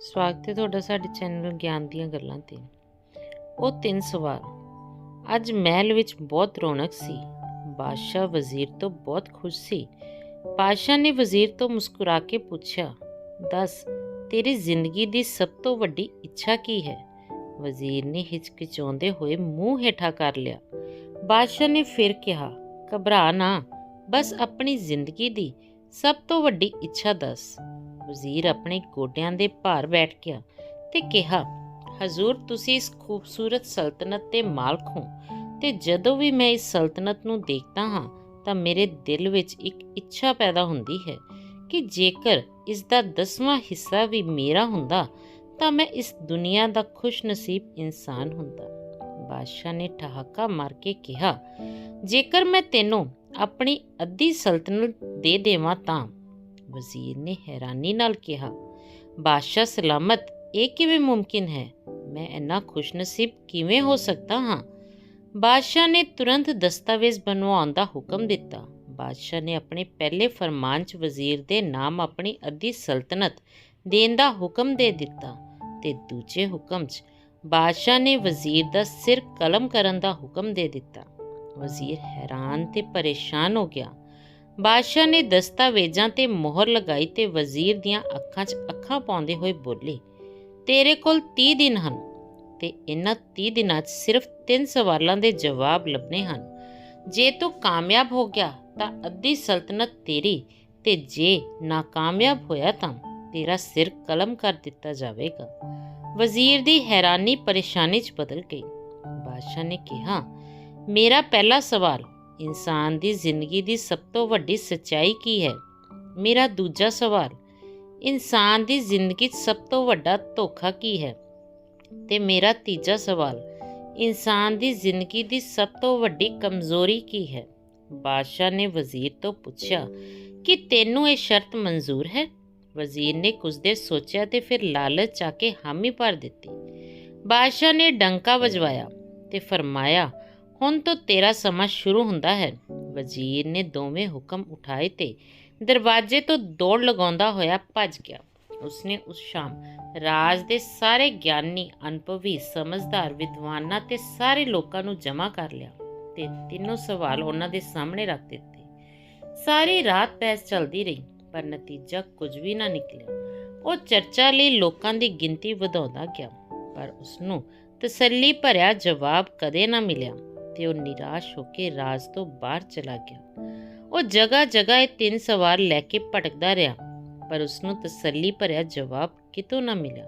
ਸਵਾਗਤ ਹੈ ਤੁਹਾਡਾ ਸਾਡੇ ਚੈਨਲ ਗਿਆਨ ਦੀਆਂ ਗੱਲਾਂ ਤੇ। ਉਹ ਤਿੰਨ ਸਵਾਲ। ਅੱਜ ਮਹਿਲ ਵਿੱਚ ਬਹੁਤ ਰੌਣਕ ਸੀ। ਬਾਦਸ਼ਾਹ ਵਜ਼ੀਰ ਤੋਂ ਬਹੁਤ ਖੁਸ਼ ਸੀ। ਬਾਦਸ਼ਾਹ ਨੇ ਵਜ਼ੀਰ ਤੋਂ ਮੁਸਕਰਾ ਕੇ ਪੁੱਛਿਆ, ਦੱਸ, ਤੇਰੀ ਜ਼ਿੰਦਗੀ ਦੀ ਸਭ ਤੋਂ ਵੱਡੀ ਇੱਛਾ ਕੀ ਹੈ? ਵਜ਼ੀਰ ਨੇ ਹਿਚਕਿਚਾਉਂਦੇ ਹੋਏ ਮੂੰਹ ਹੇਠਾਂ ਕਰ ਲਿਆ। ਬਾਦਸ਼ਾਹ ਨੇ ਫਿਰ ਕਿਹਾ, ਘਬਰਾ ਨਾ, ਬਸ ਆਪਣੀ ਜ਼ਿੰਦਗੀ ਦੀ ਸਭ ਤੋਂ ਵੱਡੀ ਇੱਛਾ ਦੱਸ। ਵਜ਼ੀਰ ਆਪਣੇ ਗੋਡਿਆਂ ਦੇ ਭਾਰ ਬੈਠ ਗਿਆ ਤੇ ਕਿਹਾ, ਹਜ਼ੂਰ, ਤੁਸੀਂ ਇਸ ਖੂਬਸੂਰਤ ਸਲਤਨਤ ਦੇ ਮਾਲਕ ਹੋ ਤੇ ਜਦੋਂ ਵੀ ਮੈਂ ਇਸ ਸਲਤਨਤ ਨੂੰ ਦੇਖਦਾ ਹਾਂ, ਤਾਂ ਮੇਰੇ ਦਿਲ ਵਿੱਚ ਇੱਕ ਇੱਛਾ ਪੈਦਾ ਹੁੰਦੀ ਹੈ ਕਿ ਜੇਕਰ ਇਸ ਦਾ ਦਸਵਾਂ ਹਿੱਸਾ ਵੀ ਮੇਰਾ ਹੁੰਦਾ, ਤਾਂ ਮੈਂ ਇਸ ਦੁਨੀਆ ਦਾ ਖੁਸ਼ਨਸੀਬ ਇਨਸਾਨ ਹੁੰਦਾ। ਬਾਦਸ਼ਾਹ ਨੇ ਠਹਾਕਾ ਮਾਰ ਕੇ ਕਿਹਾ, ਜੇਕਰ ਮੈਂ ਤੈਨੂੰ ਆਪਣੀ ਅੱਧੀ ਸਲਤਨਤ ਦੇ ਦੇਵਾਂ ਤਾਂ ਵਜ਼ੀਰ ਨੇ ਹੈਰਾਨੀ ਨਾਲ ਕਿਹਾ, ਬਾਦਸ਼ਾਹ ਸਲਾਮਤ, ਇਹ ਕਿਵੇਂ ਮੁਮਕਿਨ ਹੈ? ਮੈਂ ਇੰਨਾ ਖੁਸ਼ਨਸੀਬ ਕਿਵੇਂ ਹੋ ਸਕਦਾ ਹਾਂ? ਬਾਦਸ਼ਾਹ ਨੇ ਤੁਰੰਤ ਦਸਤਾਵੇਜ਼ ਬਣਵਾਉਣ ਦਾ ਹੁਕਮ ਦਿੱਤਾ। ਬਾਦਸ਼ਾਹ ਨੇ ਆਪਣੇ ਪਹਿਲੇ ਫਰਮਾਨ 'ਚ ਵਜ਼ੀਰ ਦੇ ਨਾਮ ਆਪਣੀ ਅੱਧੀ ਸਲਤਨਤ ਦੇਣ ਦਾ ਹੁਕਮ ਦੇ ਦਿੱਤਾ ਤੇ ਦੂਜੇ ਹੁਕਮ 'ਚ ਬਾਦਸ਼ਾਹ ਨੇ ਵਜ਼ੀਰ ਦਾ ਸਿਰ ਕਲਮ ਕਰਨ ਦਾ ਹੁਕਮ ਦੇ ਦਿੱਤਾ। ਵਜ਼ੀਰ ਹੈਰਾਨ ਤੇ ਪਰੇਸ਼ਾਨ ਹੋ ਗਿਆ। ਬਾਦਸ਼ਾਹ ਨੇ ਦਸਤਾਵੇਜ਼ਾਂ ਤੇ ਮੋਹਰ ਲਗਾਈ ਤੇ ਵਜ਼ੀਰ ਦੀਆਂ ਅੱਖਾਂ 'ਚ ਅੱਖਾਂ ਪਾਉਂਦੇ ਹੋਏ ਬੋਲੇ, ਤੇਰੇ ਕੋਲ 30 ਦਿਨ ਹਨ ਤੇ ਇਹਨਾਂ 30 ਦਿਨਾਂ 'ਚ ਸਿਰਫ ਤਿੰਨ ਸਵਾਲਾਂ ਦੇ ਜਵਾਬ ਲੱਭਣੇ ਹਨ। ਜੇ ਤੂੰ ਕਾਮਯਾਬ ਹੋ ਗਿਆ ਤਾਂ ਅੱਧੀ ਸਲਤਨਤ ਤੇਰੀ ਤੇ ਜੇ ਨਾਕਾਮਯਾਬ ਹੋਇਆ ਤਾਂ ਤੇਰਾ ਸਿਰ ਕਲਮ ਕਰ ਦਿੱਤਾ ਜਾਵੇਗਾ। ਵਜ਼ੀਰ ਦੀ ਹੈਰਾਨੀ ਪਰੇਸ਼ਾਨੀ 'ਚ ਬਦਲ ਗਈ। ਬਾਦਸ਼ਾਹ ਨੇ ਕਿਹਾ, ਮੇਰਾ ਪਹਿਲਾ ਸਵਾਲ ਇਨਸਾਨ ਦੀ ਜ਼ਿੰਦਗੀ ਦੀ ਸਭ ਤੋਂ ਵੱਡੀ ਸੱਚਾਈ ਕੀ ਹੈ? ਮੇਰਾ ਦੂਜਾ ਸਵਾਲ, ਇਨਸਾਨ ਦੀ ਜ਼ਿੰਦਗੀ 'ਚ ਸਭ ਤੋਂ ਵੱਡਾ ਧੋਖਾ ਕੀ ਹੈ? ਤੇ ਮੇਰਾ ਤੀਜਾ ਸਵਾਲ, ਇਨਸਾਨ ਦੀ ਜ਼ਿੰਦਗੀ ਦੀ ਸਭ ਤੋਂ ਵੱਡੀ ਕਮਜ਼ੋਰੀ ਕੀ ਹੈ? ਬਾਦਸ਼ਾਹ ਨੇ ਵਜ਼ੀਰ ਤੋਂ ਪੁੱਛਿਆ ਕਿ ਤੈਨੂੰ ਇਹ ਸ਼ਰਤ ਮਨਜ਼ੂਰ ਹੈ? ਵਜ਼ੀਰ ਨੇ ਕੁਝ ਦੇਰ ਸੋਚਿਆ ਤੇ ਫਿਰ ਲਾਲਚ ਆ ਕੇ ਹਾਮੀ ਭਰ ਦਿੱਤੀ। ਬਾਦਸ਼ਾਹ ਨੇ ਡੰਕਾ ਵਜਵਾਇਆ ਤੇ ਫਰਮਾਇਆ ਹੁਣ ਤੋਂ ਤੇਰਾ ਸਮਾਂ ਸ਼ੁਰੂ ਹੁੰਦਾ ਹੈ। ਵਜ਼ੀਰ ਨੇ ਦੋਵੇਂ ਹੁਕਮ ਉਠਾਏ ਤੇ ਦਰਵਾਜ਼ੇ ਤੋਂ ਦੌੜ ਲਗਾਉਂਦਾ ਹੋਇਆ ਭੱਜ ਗਿਆ। ਉਸਨੇ ਉਸ ਸ਼ਾਮ ਰਾਜ ਦੇ ਸਾਰੇ ਗਿਆਨੀ, ਅਨੁਭਵੀ, ਸਮਝਦਾਰ, ਵਿਦਵਾਨਾਂ ਤੇ ਸਾਰੇ ਲੋਕਾਂ ਨੂੰ ਜਮ੍ਹਾਂ ਕਰ ਲਿਆ ਤੇ ਤਿੰਨੋਂ ਸਵਾਲ ਉਹਨਾਂ ਦੇ ਸਾਹਮਣੇ ਰੱਖ ਦਿੱਤੇ। ਸਾਰੀ ਰਾਤ ਬਹਿਸ ਚੱਲਦੀ ਰਹੀ, ਪਰ ਨਤੀਜਾ ਕੁਝ ਵੀ ਨਾ ਨਿਕਲਿਆ। ਉਹ ਚਰਚਾ ਲਈ ਲੋਕਾਂ ਦੀ ਗਿਣਤੀ ਵਧਾਉਂਦਾ ਗਿਆ, ਪਰ ਉਸਨੂੰ ਤਸੱਲੀ ਭਰਿਆ ਜਵਾਬ ਕਦੇ ਨਾ ਮਿਲਿਆ। ਤੇ ਉਹ ਨਿਰਾਸ਼ ਹੋ ਕੇ ਰਾਜ ਤੋਂ ਬਾਹਰ ਚਲਾ ਗਿਆ। ਉਹ ਜਗ੍ਹਾ ਜਗ੍ਹਾ ਇਹ ਤਿੰਨ ਸਵਾਰ ਲੈ ਕੇ ਭਟਕਦਾ ਰਿਹਾ, ਪਰ ਉਸਨੂੰ ਤਸੱਲੀ ਭਰਿਆ ਜਵਾਬ ਕਿਤੋਂ ਨਾ ਮਿਲਿਆ।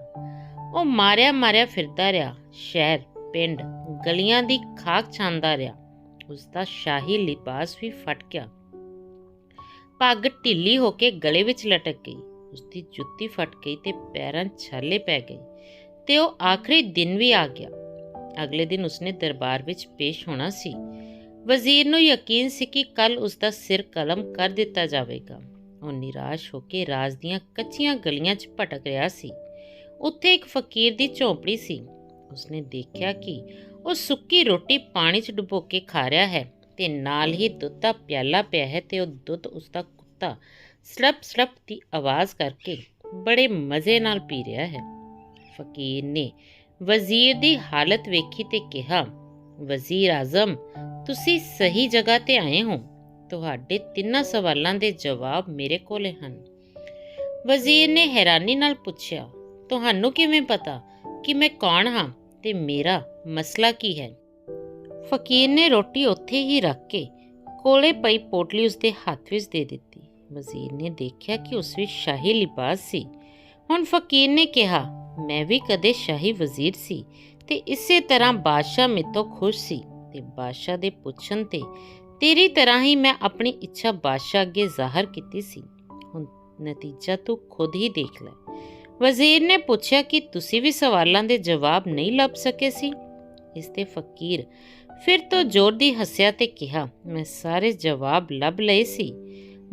ਉਹ ਮਾਰਿਆ ਮਾਰਿਆ ਫਿਰਦਾ ਰਿਹਾ, ਸ਼ਹਿਰ, ਪਿੰਡ, ਗਲੀਆਂ ਦੀ ਖਾਕ ਛਾਂਦਾ ਰਿਹਾ। ਉਸ ਦਾ ਸ਼ਾਹੀ ਲਿਬਾਸ ਵੀ ਫਟ ਗਿਆ। ਪੱਗ ਢਿੱਲੀ ਹੋ ਕੇ ਗਲੇ ਵਿੱਚ ਲਟਕ ਗਈ। ਉਸ ਦੀ ਜੁੱਤੀ ਫਟ ਗਈ ਤੇ ਪੈਰਾਂ ਛਾਲੇ ਪੈ ਗਏ ਤੇ ਉਹ ਆਖਰੀ ਦਿਨ ਵੀ ਆ ਗਿਆ। ਅਗਲੇ ਦਿਨ ਉਸਨੇ ਦਰਬਾਰ ਵਿੱਚ ਪੇਸ਼ ਹੋਣਾ ਸੀ। ਵਜ਼ੀਰ ਨੂੰ ਯਕੀਨ ਸੀ ਕਿ ਕੱਲ ਉਸ ਦਾ ਸਿਰ ਕਲਮ ਕਰ ਦਿੱਤਾ ਜਾਵੇਗਾ। ਉਹ ਨਿਰਾਸ਼ ਹੋ ਕੇ ਰਾਜ ਦੀਆਂ ਕੱਚੀਆਂ ਗਲੀਆਂ 'ਚ ਭਟਕ ਰਿਹਾ ਸੀ। ਉੱਥੇ ਇੱਕ ਫਕੀਰ ਦੀ ਝੌਂਪੜੀ ਸੀ। ਉਸਨੇ ਦੇਖਿਆ ਕਿ ਉਹ ਸੁੱਕੀ ਰੋਟੀ ਪਾਣੀ 'ਚ ਡੁਬੋ ਕੇ ਖਾ ਰਿਹਾ ਹੈ ਤੇ ਨਾਲ ਹੀ ਦੁੱਧ ਦਾ ਪਿਆਲਾ ਪਿਆ ਹੈ ਤੇ ਉਹ ਦੁੱਧ ਉਸ ਦਾ ਕੁੱਤਾ ਸਲਪ ਸਲਪ ਦੀ ਆਵਾਜ਼ ਕਰਕੇ ਬੜੇ ਮਜ਼ੇ ਨਾਲ ਪੀ ਰਿਹਾ ਹੈ। ਫਕੀਰ ਨੇ ਵਜ਼ੀਰ ਦੀ ਹਾਲਤ ਵੇਖੀ ਤੇ ਕਿਹਾ, ਵਜ਼ੀਰ ਆਜ਼ਮ, ਤੁਸੀਂ ਸਹੀ ਜਗ੍ਹਾ ਤੇ ਆਏ ਹੋ। ਤੁਹਾਡੇ ਤਿੰਨਾਂ ਸਵਾਲਾਂ ਦੇ ਜਵਾਬ ਮੇਰੇ ਕੋਲੇ ਹਨ। ਵਜ਼ੀਰ ਨੇ ਹੈਰਾਨੀ ਨਾਲ ਪੁੱਛਿਆ, ਤੁਹਾਨੂੰ ਕਿਵੇਂ ਪਤਾ ਕਿ ਮੈਂ ਕੌਣ ਹਾਂ ਤੇ ਮੇਰਾ ਮਸਲਾ ਕੀ ਹੈ? ਫਕੀਰ ਨੇ ਰੋਟੀ ਉੱਥੇ ਹੀ ਰੱਖ ਕੇ ਕੋਲੇ ਪਈ ਪੋਟਲੀ ਉਸਦੇ ਹੱਥ ਵਿੱਚ ਦੇ ਦਿੱਤੀ। ਵਜ਼ੀਰ ਨੇ ਦੇਖਿਆ ਕਿ ਉਸ ਵਿੱਚ ਸ਼ਾਹੀ ਲਿਬਾਸ ਸੀ। ਹੁਣ ਫਕੀਰ ਨੇ ਕਿਹਾ ਮੈਂ ਵੀ ਕਦੇ ਸ਼ਾਹੀ ਵਜ਼ੀਰ ਸੀ ਤੇ ਇਸੇ ਤਰ੍ਹਾਂ ਬਾਦਸ਼ਾਹ ਮੇਤੋਂ ਖੁਸ਼ ਸੀ ਤੇ ਬਾਦਸ਼ਾਹ ਦੇ ਪੁੱਛਣ ਤੇ ਤੇਰੀ ਤਰ੍ਹਾਂ ਹੀ ਮੈਂ ਆਪਣੀ ਇੱਛਾ ਬਾਦਸ਼ਾਹ ਅੱਗੇ ਜ਼ਾਹਰ ਕੀਤੀ ਸੀ। ਹੁਣ ਨਤੀਜਾ ਤੂੰ ਖੁਦ ਹੀ ਦੇਖ ਲੈ। ਵਜ਼ੀਰ ਨੇ ਪੁੱਛਿਆ ਕਿ ਤੁਸੀਂ ਵੀ ਸਵਾਲਾਂ ਦੇ ਜਵਾਬ ਨਹੀਂ ਲੱਭ ਸਕੇ ਸੀ? ਇਸ ਤੇ ਫਕੀਰ ਫਿਰ ਤੋਂ ਜ਼ੋਰ ਦੀ ਹੱਸਿਆ ਤੇ ਕਿਹਾ, ਮੈਂ ਸਾਰੇ ਜਵਾਬ ਲੱਭ ਲਏ ਸੀ।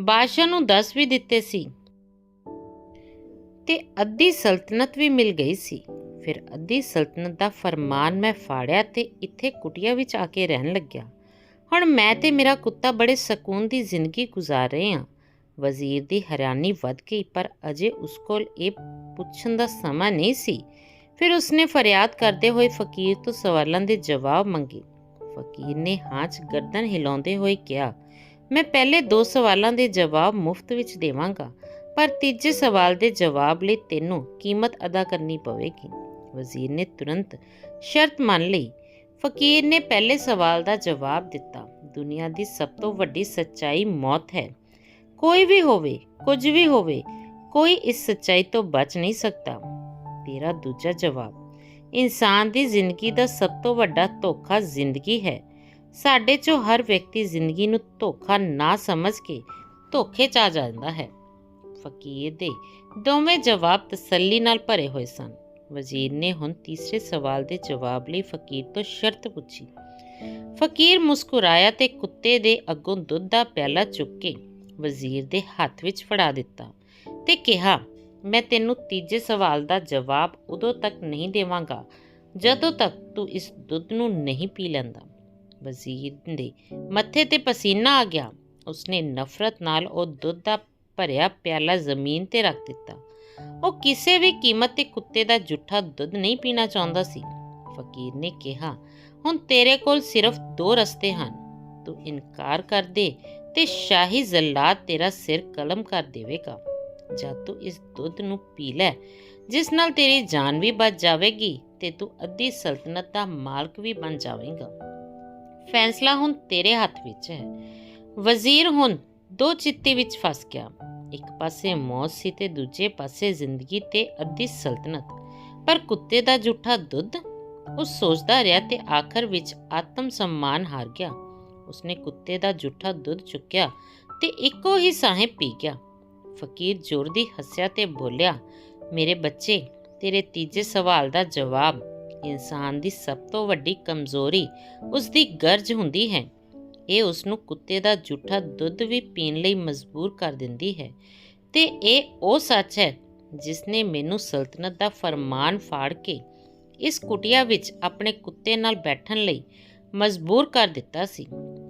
ਬਾਦਸ਼ਾਹ ਨੂੰ ਦੱਸ ਵੀ ਦਿੱਤੇ ਸੀ ਤੇ ਅੱਧੀ ਸਲਤਨਤ ਵੀ ਮਿਲ ਗਈ ਸੀ। ਫਿਰ ਅੱਧੀ ਸਲਤਨਤ ਦਾ ਫਰਮਾਨ ਮੈਂ ਫਾੜਿਆ ਤੇ ਇੱਥੇ ਕੁਟੀਆ ਵਿੱਚ ਆ ਕੇ ਰਹਿਣ ਲੱਗਿਆ। ਹੁਣ ਮੈਂ ਤੇ ਮੇਰਾ ਕੁੱਤਾ ਬੜੇ ਸਕੂਨ ਦੀ ਜ਼ਿੰਦਗੀ ਗੁਜ਼ਾਰ ਰਹੇ ਹਾਂ। ਵਜ਼ੀਰ ਦੀ ਹੈਰਾਨੀ ਵੱਧ ਗਈ, ਪਰ ਅਜੇ ਉਸ ਕੋਲ ਇਹ ਪੁੱਛਣ ਦਾ ਸਮਾਂ ਨਹੀਂ ਸੀ। ਫਿਰ ਉਸਨੇ ਫਰਿਆਦ ਕਰਦੇ ਹੋਏ ਫਕੀਰ ਤੋਂ ਸਵਾਲਾਂ ਦੇ ਜਵਾਬ ਮੰਗੇ। ਫਕੀਰ ਨੇ ਹਾਂ 'ਚ ਗਰਦਨ ਹਿਲਾਉਂਦੇ ਹੋਏ ਕਿਹਾ, ਮੈਂ ਪਹਿਲੇ ਦੋ ਸਵਾਲਾਂ ਦੇ ਜਵਾਬ ਮੁਫਤ ਵਿੱਚ ਦੇਵਾਂਗਾ। ਪਰ ਤੀਜੇ ਸਵਾਲ ਦੇ ਜਵਾਬ ਲਈ ਤੈਨੂੰ ਕੀਮਤ ਅਦਾ ਕਰਨੀ ਪਵੇਗੀ। ਵਜ਼ੀਰ ਨੇ ਤੁਰੰਤ ਸ਼ਰਤ ਮੰਨ ਲਈ। ਫਕੀਰ ਨੇ ਪਹਿਲੇ ਸਵਾਲ ਦਾ ਜਵਾਬ ਦਿੱਤਾ। ਦੁਨੀਆ ਦੀ ਸਭ ਤੋਂ ਵੱਡੀ ਸੱਚਾਈ ਮੌਤ ਹੈ। ਕੋਈ ਵੀ ਹੋਵੇ, ਕੁਝ ਵੀ ਹੋਵੇ, ਕੋਈ ਇਸ ਸੱਚਾਈ ਤੋਂ ਬਚ ਨਹੀਂ ਸਕਦਾ। ਤੇਰਾ ਦੂਜਾ ਜਵਾਬ, ਇਨਸਾਨ ਦੀ ਜ਼ਿੰਦਗੀ ਦਾ ਸਭ ਤੋਂ ਵੱਡਾ ਧੋਖਾ ਜ਼ਿੰਦਗੀ ਹੈ। ਸਾਡੇ ਚੋਂ ਹਰ ਵਿਅਕਤੀ ਜ਼ਿੰਦਗੀ ਨੂੰ ਧੋਖਾ ਨਾ ਸਮਝ ਕੇ ਧੋਖੇ 'ਚ ਆ ਜਾਂਦਾ ਹੈ। ਫਕੀਰ ਦੇ ਦੋਵੇਂ ਜਵਾਬ ਤਸੱਲੀ ਨਾਲ ਭਰੇ ਹੋਏ ਸਨ। ਵਜ਼ੀਰ ਨੇ ਹੁਣ ਤੀਸਰੇ ਸਵਾਲ ਦੇ ਜਵਾਬ ਲਈ ਫਕੀਰ ਤੋਂ ਸ਼ਰਤ ਪੁੱਛੀ। ਫਕੀਰ ਮੁਸਕਰਾਇਆ ਤੇ ਕੁੱਤੇ ਦੇ ਅੱਗੋਂ ਦੁੱਧ ਦਾ ਪਿਆਲਾ ਚੁੱਕ ਕੇ ਵਜ਼ੀਰ ਦੇ ਹੱਥ ਵਿੱਚ ਫੜਾ ਦਿੱਤਾ ਤੇ ਕਿਹਾ, ਮੈਂ ਤੈਨੂੰ ਤੀਜੇ ਸਵਾਲ ਦਾ ਜਵਾਬ ਉਦੋਂ ਤੱਕ ਨਹੀਂ ਦੇਵਾਂਗਾ, ਜਦੋਂ ਤੱਕ ਤੂੰ ਇਸ ਦੁੱਧ ਨੂੰ ਨਹੀਂ ਪੀ ਲੈਂਦਾ। ਵਜ਼ੀਰ ਦੇ ਮੱਥੇ ਤੇ ਪਸੀਨਾ ਆ ਗਿਆ। ਉਸਨੇ ਨਫ਼ਰਤ ਨਾਲ ਉਹ ਦੁੱਧ ਦਾ ਭਰਿਆ ਪਿਆਲਾ ਜ਼ਮੀਨ ਤੇ ਰੱਖ ਦਿੱਤਾ। ਉਹ ਕਿਸੇ ਵੀ ਕੀਮਤ ਤੇ ਕੁੱਤੇ ਦਾ ਜੁੱਠਾ ਦੁੱਧ ਨਹੀਂ ਪੀਣਾ ਚਾਹੁੰਦਾ ਸੀ। ਫਕੀਰ ਨੇ ਕਿਹਾ, ਹੁਣ ਤੇਰੇ ਕੋਲ ਸਿਰਫ ਦੋ ਰਸਤੇ ਹਨ। ਤੂੰ ਇਨਕਾਰ ਕਰ ਦੇ ਤੇ ਸ਼ਾਹੀ ਜ਼ਲਾਤ ਤੇਰਾ ਸਿਰ ਕਲਮ ਕਰ ਦੇਵੇਗਾ। ਜਦ ਤੂੰ ਇਸ ਦੁੱਧ ਨੂੰ ਪੀ ਲੈ, ਜਿਸ ਨਾਲ ਤੇਰੀ ਜਾਨ ਵੀ ਬਚ ਜਾਵੇਗੀ ਤੇ ਤੂੰ ਅੱਧੀ ਸਲਤਨਤ ਦਾ ਮਾਲਕ ਵੀ ਬਣ ਜਾਵੇਂਗਾ। ਫੈਸਲਾ ਹੁਣ ਤੇਰੇ ਹੱਥ ਵਿੱਚ ਹੈ। ਵਜ਼ੀਰ ਹੁਣ ਦੋ ਚਿੱਤੇ ਵਿੱਚ ਫਸ ਗਿਆ। ਇੱਕ ਪਾਸੇ ਮੌਤ ਸੀ ਤੇ ਦੂਜੇ ਪਾਸੇ ਜ਼ਿੰਦਗੀ ਤੇ ਅੱਧੀ ਸਲਤਨਤ। ਪਰ ਕੁੱਤੇ ਦਾ ਝੂਠਾ ਦੁੱਧ? ਉਹ ਸੋਚਦਾ ਰਿਹਾ ਤੇ ਆਖਰ ਵਿੱਚ ਆਤਮ ਸਨਮਾਨ ਹਾਰ ਗਿਆ। ਉਸਨੇ ਕੁੱਤੇ ਦਾ ਝੂਠਾ ਦੁੱਧ ਚੁੱਕਿਆ ਤੇ ਇੱਕੋ ਹੀ ਸਾਹੇ ਪੀ ਗਿਆ। ਫਕੀਰ ਜ਼ੋਰ ਦੀ ਹੱਸਿਆ ਤੇ ਬੋਲਿਆ, ਮੇਰੇ ਬੱਚੇ, ਤੇਰੇ ਤੀਜੇ ਸਵਾਲ ਦਾ ਜਵਾਬ। ਇਨਸਾਨ ਦੀ ਸਭ ਤੋਂ ਵੱਡੀ ਕਮਜ਼ੋਰੀ ਉਸਦੀ ਗਰਜ ਹੁੰਦੀ ਹੈ। ਇਹ ਉਸ ਨੂੰ ਕੁੱਤੇ ਦਾ ਝੂਠਾ ਦੁੱਧ ਵੀ ਪੀਣ ਲਈ ਮਜਬੂਰ ਕਰ ਦਿੰਦੀ ਹੈ। ਤੇ ਇਹ ਉਹ ਸੱਚ ਹੈ ਜਿਸ ਨੇ ਮੈਨੂੰ ਸਲਤਨਤ ਦਾ ਫਰਮਾਨ ਫਾੜ ਕੇ ਇਸ ਕੁਟਿਆ ਵਿੱਚ ਆਪਣੇ ਕੁੱਤੇ ਨਾਲ ਬੈਠਣ ਲਈ ਮਜਬੂਰ ਕਰ ਦਿੱਤਾ ਸੀ।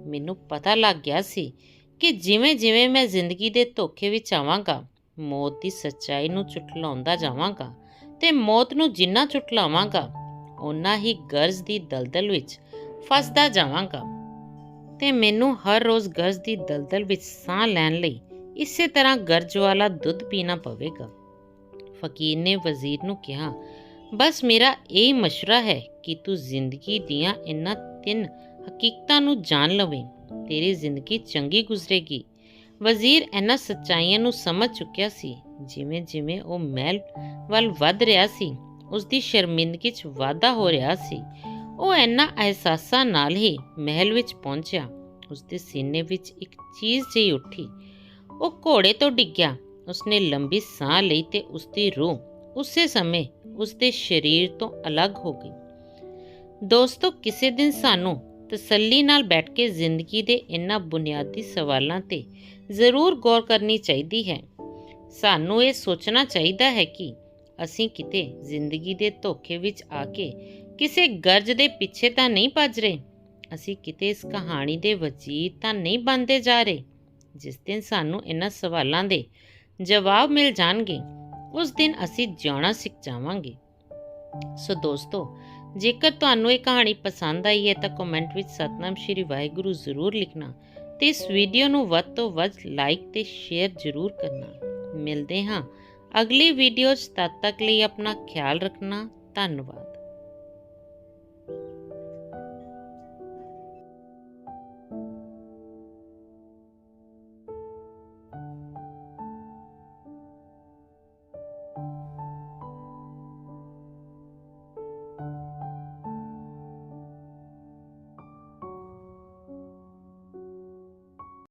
ਮੈਨੂੰ ਪਤਾ ਲੱਗ ਗਿਆ ਸੀ ਕਿ ਜਿਵੇਂ ਜਿਵੇਂ ਮੈਂ ਜ਼ਿੰਦਗੀ ਦੇ ਧੋਖੇ ਵਿੱਚ ਆਵਾਂਗਾ, ਮੌਤ ਦੀ ਸੱਚਾਈ ਨੂੰ ਚੁਟਲਾਉਂਦਾ ਜਾਵਾਂਗਾ ਤੇ ਮੌਤ ਨੂੰ ਜਿੰਨਾ ਚੁਟਲਾਵਾਂਗਾ, ਓਨਾ ਹੀ ਗਰਜ਼ ਦੀ ਦਲਦਲ ਵਿੱਚ ਫਸਦਾ ਜਾਵਾਂਗਾ। ਤੇ ਮੈਨੂੰ ਹਰ ਰੋਜ਼ ਗਰਜ਼ ਦੀ ਦਲਦਲ ਵਿੱਚ ਸਾਹ ਲੈਣ ਲਈ ਇਸੇ ਤਰ੍ਹਾਂ ਗਰਜ ਵਾਲਾ ਦੁੱਧ ਪੀਣਾ ਪਵੇਗਾ। ਫਕੀਰ ਨੇ ਵਜ਼ੀਰ ਨੂੰ ਕਿਹਾ, ਬਸ ਮੇਰਾ ਇਹ ਮਸ਼ਵਰਾ ਹੈ ਕਿ ਤੂੰ ਜ਼ਿੰਦਗੀ ਦੀਆਂ ਇਹਨਾਂ ਤਿੰਨ ਹਕੀਕਤਾਂ ਨੂੰ ਜਾਣ ਲਵੇਂ। ਤੇਰੀ ਜ਼ਿੰਦਗੀ ਚੰਗੀ ਗੁਜ਼ਰੇਗੀ। ਵਜ਼ੀਰ ਇਹਨਾਂ ਸੱਚਾਈਆਂ ਨੂੰ ਸਮਝ ਚੁੱਕਿਆ ਸੀ। ਜਿਵੇਂ ਜਿਵੇਂ ਉਹ ਮਹਿਲ ਵੱਲ ਵੱਧ ਰਿਹਾ ਸੀ ਉਸ ਦੀ ਸ਼ਰਮਿੰਦਗੀ 'ਚ ਵਾਧਾ ਹੋ ਰਿਹਾ ਸੀ। ਉਹ ਇਹਨਾਂ ਅਹਿਸਾਸਾਂ ਨਾਲ ਹੀ ਮਹਿਲ ਵਿੱਚ ਪਹੁੰਚਿਆ। ਉਸਦੇ ਸੀਨੇ ਵਿੱਚ ਇੱਕ ਚੀਜ਼ ਜਿਹੀ ਉੱਠੀ। ਉਹ ਘੋੜੇ ਤੋਂ ਡਿੱਗਿਆ। ਉਸਨੇ ਲੰਬੀ ਸਾਹ ਲਈ ਤੇ ਉਸ ਰੂਹ ਉਸੇ ਸਮੇਂ ਉਸ ਸਰੀਰ ਤੋਂ ਅਲੱਗ ਹੋ ਗਈ। ਦੋਸਤੋ, ਕਿਸੇ ਦਿਨ ਸਾਨੂੰ ਤਸੱਲੀ ਨਾਲ ਬੈਠ ਕੇ ਜ਼ਿੰਦਗੀ ਦੇ ਇਹਨਾਂ ਬੁਨਿਆਦੀ ਸਵਾਲਾਂ ਤੇ ਜ਼ਰੂਰ ਗੌਰ ਕਰਨੀ ਚਾਹੀਦੀ ਹੈ। ਸਾਨੂੰ ਇਹ ਸੋਚਣਾ ਚਾਹੀਦਾ ਹੈ ਕਿ ਅਸੀਂ ਕਿਤੇ ਜ਼ਿੰਦਗੀ ਦੇ ਧੋਖੇ ਵਿੱਚ ਆ ਕੇ ਕਿਸੇ ਗਰਜ ਦੇ ਪਿੱਛੇ ਤਾਂ ਨਹੀਂ ਭੱਜ ਰਹੇ। ਅਸੀਂ ਕਿਤੇ ਇਸ ਕਹਾਣੀ ਦੇ ਵਜ਼ੀਰ ਤਾਂ ਨਹੀਂ ਬਣਦੇ ਜਾ ਰਹੇ, ਜਿਸ ਦਿਨ ਸਾਨੂੰ ਇਹਨਾਂ ਸਵਾਲਾਂ ਦੇ ਜਵਾਬ ਮਿਲ ਜਾਣਗੇ, ਉਸ ਦਿਨ ਅਸੀਂ ਜਿਉਣਾ ਸਿੱਖ ਜਾਵਾਂਗੇ। ਸੋ ਦੋਸਤੋ, ਜੇਕਰ ਤੁਹਾਨੂੰ ਇਹ ਕਹਾਣੀ ਪਸੰਦ ਆਈ ਹੈ ਤਾਂ ਕਮੈਂਟ ਵਿੱਚ ਸਤਨਾਮ ਸ਼੍ਰੀ ਵਾਹਿਗੁਰੂ ਜ਼ਰੂਰ ਲਿਖਣਾ ਤੇ ਇਸ ਵੀਡੀਓ ਨੂੰ ਵੱਧ ਤੋਂ ਵੱਧ ਲਾਈਕ ਤੇ ਸ਼ੇਅਰ ਜ਼ਰੂਰ ਕਰਨਾ। ਮਿਲਦੇ ਹਾਂ ਅਗਲੀ ਵੀਡੀਓ 'ਚ, ਤਦ ਤੱਕ ਲਈ ਆਪਣਾ ਖਿਆਲ ਰੱਖਣਾ। ਧੰਨਵਾਦ।